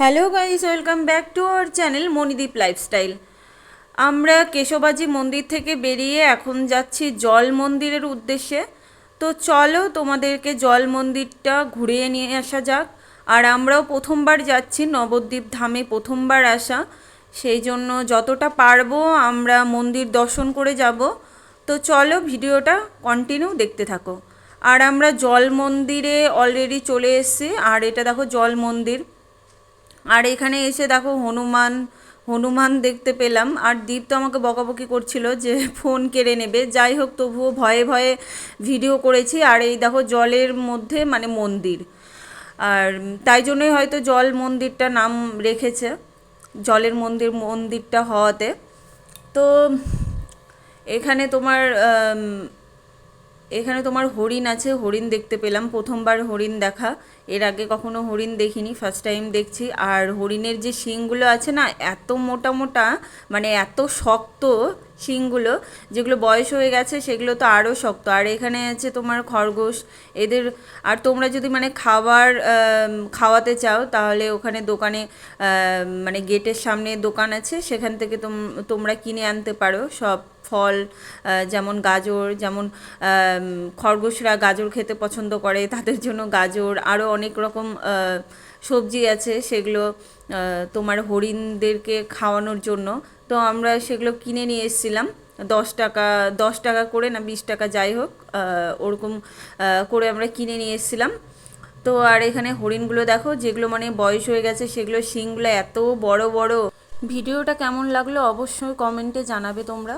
Hello guys, welcome back to our channel Manideep lifestyle. আমরা কেশবাজি মন্দির থেকে বেরিয়ে এখন যাচ্ছি জল মন্দিরের উদ্দেশ্যে। তো চলো তোমাদেরকে জল মন্দিরটা ঘুরিয়ে নিয়ে আসা যাক। আর আমরাও প্রথমবার যাচ্ছি নবদ্বীপ ধামে প্রথমবার আসা। সেই জন্য যতটা পারব আমরা মন্দির দর্শন করে যাব। তো চলো ভিডিওটা কন্টিনিউ দেখতে থাকো। আর আমরা জল মন্দিরে অলরেডি চলে এসেছি। আর এটা দেখো জল মন্দির। আর এখানে এসে দেখো হনুমান হনুমান দেখতে পেলাম। আর দীপ তো আমাকে বকাবকি করছিল যে ফোন কেড়ে নেবে। যাই হোক, তবুও ভয়ে ভয়ে ভিডিও করেছি। আর এই দেখো জলের মধ্যে মানে মন্দির। আর তাই জন্যই হয়তো জল মন্দিরটা নাম রেখেছে, জলের মন্দির, মন্দিরটা হওয়াতে। তো এখানে তোমার এখানে তোমার হরিণ আছে, হরিণ দেখতে পেলাম। প্রথমবার হরিণ দেখা। এর আগে কখনো হরিণ দেখিনি ফার্স্ট টাইম দেখছি। আর হরিণের যে শিংগুলো আছে না, এত মোটা মোটা মানে এত শক্ত শিংগুলো, যেগুলো বয়স হয়ে গেছে, সেগুলো তো আরও শক্ত। আর এখানে আছে তোমার খরগোশ। এদের, আর তোমরা যদি মানে খাবার খাওয়াতে চাও, তাহলে ওখানে দোকানে মানে গেটের সামনে দোকান আছে। সেখান থেকে তোম- তোমরা কিনে আনতে পারো সব। ফল যেমন গাজর, যেমন খরগোশরা গাজর খেতে পছন্দ করে, তাদের জন্য গাজর আরও অনেক রকম সবজি আছে সেগুলো তোমার হরিণদেরকে খাওয়ানোর জন্য। তো আমরা সেগুলো কিনে নিয়ে এসেছিলাম, দশ টাকা দশ টাকা করে না বিশ টাকা যাই হোক ওরকম করে আমরা কিনে নিয়ে এসেছিলাম। তো আর এখানে হরিণগুলো দেখো, যেগুলো মানে বয়স হয়ে গেছে, সেগুলো শিংগুলো এত বড় বড়। ভিডিওটা কেমন লাগল অবশ্যই কমেন্টে জানাবে তোমরা।